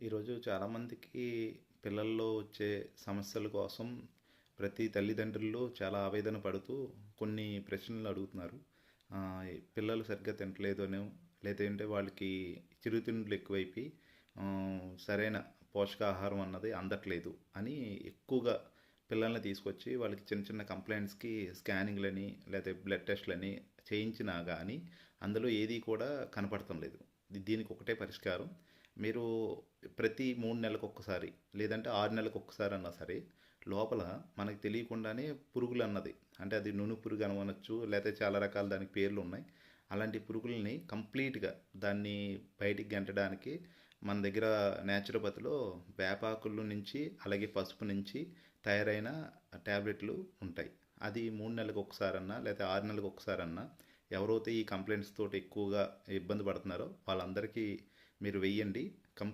ఈరోజు చాలామందికి పిల్లల్లో వచ్చే సమస్యల కోసం ప్రతి తల్లిదండ్రులు చాలా ఆవేదన పడుతూ కొన్ని ప్రశ్నలు అడుగుతున్నారు. పిల్లలు సరిగ్గా తినట్లేదు లేదంటే వాళ్ళకి చిరుతిండ్లు ఎక్కువైపోయి సరైన పోషకాహారం అన్నది అందట్లేదు అని ఎక్కువగా పిల్లల్ని తీసుకొచ్చి వాళ్ళకి చిన్న చిన్న కంప్లైంట్స్కి స్కానింగ్లని లేదా బ్లడ్ టెస్ట్లని చేయించినా కానీ అందులో ఏది కూడా కనపడటం లేదు. దీనికి ఒకటే పరిష్కారం మీరు ప్రతి మూడు నెలలకు ఒక్కసారి లేదంటే ఆరు నెలలకు ఒక్కసారి అన్నా సరే లోపల మనకు తెలియకుండానే పురుగులు అన్నది అంటే అది నును పురుగు అనవచ్చు లేకపోతే చాలా రకాల దానికి పేర్లు ఉన్నాయి అలాంటి పురుగుల్ని కంప్లీట్గా దాన్ని బయటికి గెంటడానికి మన దగ్గర న్యాచురోపతిలో వేపాకుల నుంచి అలాగే పసుపు నుంచి తయారైన ట్యాబ్లెట్లు ఉంటాయి. అది మూడు నెలలకు ఒకసారన్నా లేకపోతే ఆరు నెలలకు ఒకసారన్నా ఎవరైతే ఈ కంప్లైంట్స్ తోటి ఎక్కువగా ఇబ్బంది పడుతున్నారో వాళ్ళందరికీ మీరు వెయ్యండి. కం